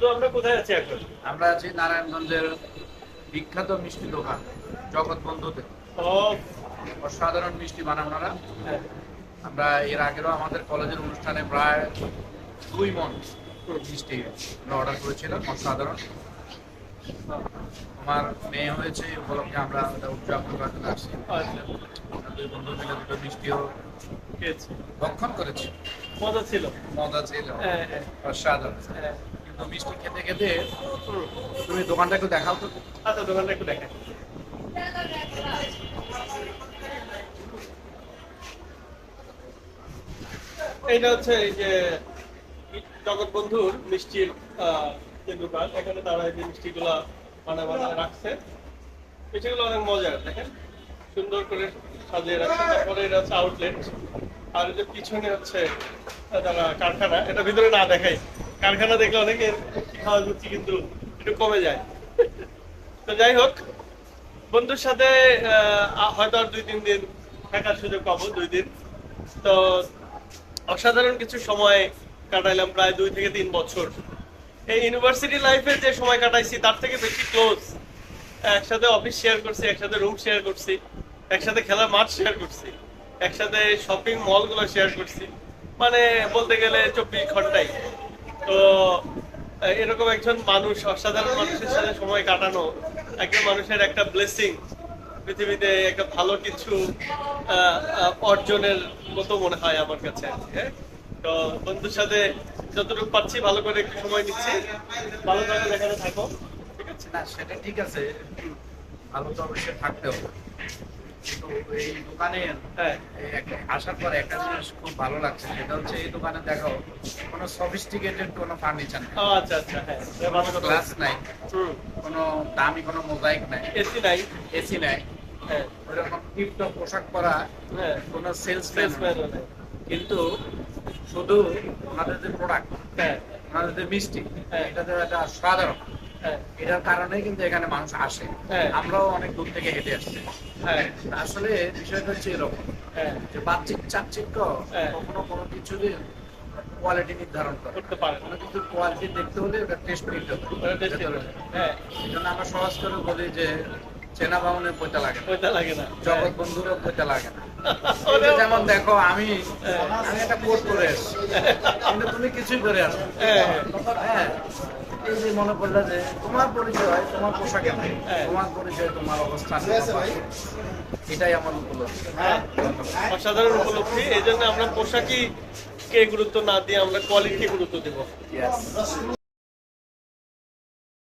তো আমরা কোথায় আছি এখন? আমরা আছি নারায়ণগঞ্জের বিখ্যাত মিষ্টি দোকান জগৎ বন্ধুতে অসাধারণ মিষ্টি বানান ওনারা। হ্যাঁ, আমরা এর আগেরও আমাদের কলেজের অনুষ্ঠানে প্রায় দুই মন মিষ্টি আমরা অর্ডার করেছিলাম অসাধারণ। আমার মেয়ে হয়েছে এই উপলক্ষে আমরা উদযাপন জন্য আসছি। আচ্ছা। দুই বন্ধু মিলে দুটো মিষ্টিও ভক্ষণ করেছি। মজা ছিল। মজা ছিল। হ্যাঁ হ্যাঁ। অসাধারণ। হ্যাঁ। কিন্তু মিষ্টি খেতে খেতে তুমি দোকানটা একটু দেখাও তো। আচ্ছা দোকানটা একটু দেখাই এইটা হচ্ছে এই যে জগৎ বন্ধুর মিষ্টির আহ, যে দোকান। এখানে তারা এই যে মিষ্টিগুলা বানা বানা রাখছে। মিষ্টিগুলো অনেক মজার দেখেন। সুন্দর করে সাজিয়ে রাখছে। তারপরে এটা হচ্ছে আউটলেট আর যে পিছনে হচ্ছে কারখানা। এটা ভিতরে না দেখাই। কারখানা দেখলে অনেকের খাওয়া রুচি কিন্তু একটু কমে যায়। তো যাই হোক, বন্ধুর সাথে হয়তো আর দুই তিন দিন থাকার সুযোগ পাবো, দুই দিন। তো অসাধারণ কিছু সময় কাটাইলাম প্রায় দুই থেকে তিন বছর। এই ইউনিভার্সিটি লাইফে যে সময় কাটাইছি, তার থেকে বেশি ক্লোজ একসাথে অফিস শেয়ার করছি, একসাথে রুম শেয়ার করছি। একসাথে খেলার মাঠ শেয়ার করছি, একসাথে শপিং মলগুলো শেয়ার করছি। মানে বলতে গেলে চব্বিশ ঘন্টাই। তো এরকম একজন মানুষ, অসাধারণ মানুষের সাথে সময় কাটানো, একজন মানুষের একটা ব্লেসিং পৃথিবীতে একটা ভালো কিছু অর্জনের মতো মনে হয় আমার কাছে হ্যাঁ? তো, বন্ধুর সাথে যতটুকু পাচ্ছি ভালো করে একটু সময় নিচ্ছি। ভালো থাকো, এখানে থাকো, ঠিক আছে? না, সেটা ঠিক আছে। ভালো তো অবশ্যই থাকতে হবে। এই হ্যাঁ আসার পর একটা জিনিস খুব ভালো লাগছে সেটা হচ্ছে এই দোকানে দেখো কোনো সফিস্টিকেটেড কোনো ফার্নিচার নেই আচ্ছা আচ্ছা হ্যাঁ গ্লাস কোনো দামি কোনো মোজাইক নাই এসি নাই এসি নাই হ্যাঁ ওরকম টিপটপ পোশাক পরা হ্যাঁ কোনো সেলসম্যান। কিন্তু শুধু ওনাদের যে প্রোডাক্ট হ্যাঁ। ওনাদের যে মিষ্টি হ্যাঁ। এটা তো একটা সাধারণ। এটার কারণে কিন্তু এখানে মানুষ আসে। হ্যাঁ। আমরাও অনেক দূর থেকে হেঁটে আসছি। হ্যাঁ। আসলে বিষয়টা হচ্ছে এরকম। হ্যাঁ। যে বাহ্যিক চাকচিক্য হ্যাঁ। কখনো কোনো কিছু কোয়ালিটি নির্ধারণ করতে পারে কোনো কিছু কোয়ালিটি দেখতে হলে ওটা টেস্ট নিতে হবে। হ্যাঁ। আমরা সহজ করে বলি যে চেনা বামনের পয়সা লাগে না। লাগে না। জগৎ বন্ধুরও পয়সা লাগে না। যেমন দেখো আমি হ্যাঁ। আমি একটা কোট করে এসেছি। কিন্তু তুমি কিছুই করে আসো। হ্যাঁ। হ্যাঁ যে মনে পড়ল যে তোমার পরিচয় তোমার পোশাকে এমন হ্যাঁ। তোমার পরিচয় তোমার অবস্থান এটাই আমার উপলব্ধি হ্যাঁ অসাধারণ উপলব্ধি এই জন্য আমরা পোশাকি কে গুরুত্ব না দিয়ে আমরা কোয়ালিটি গুরুত্ব দেবো.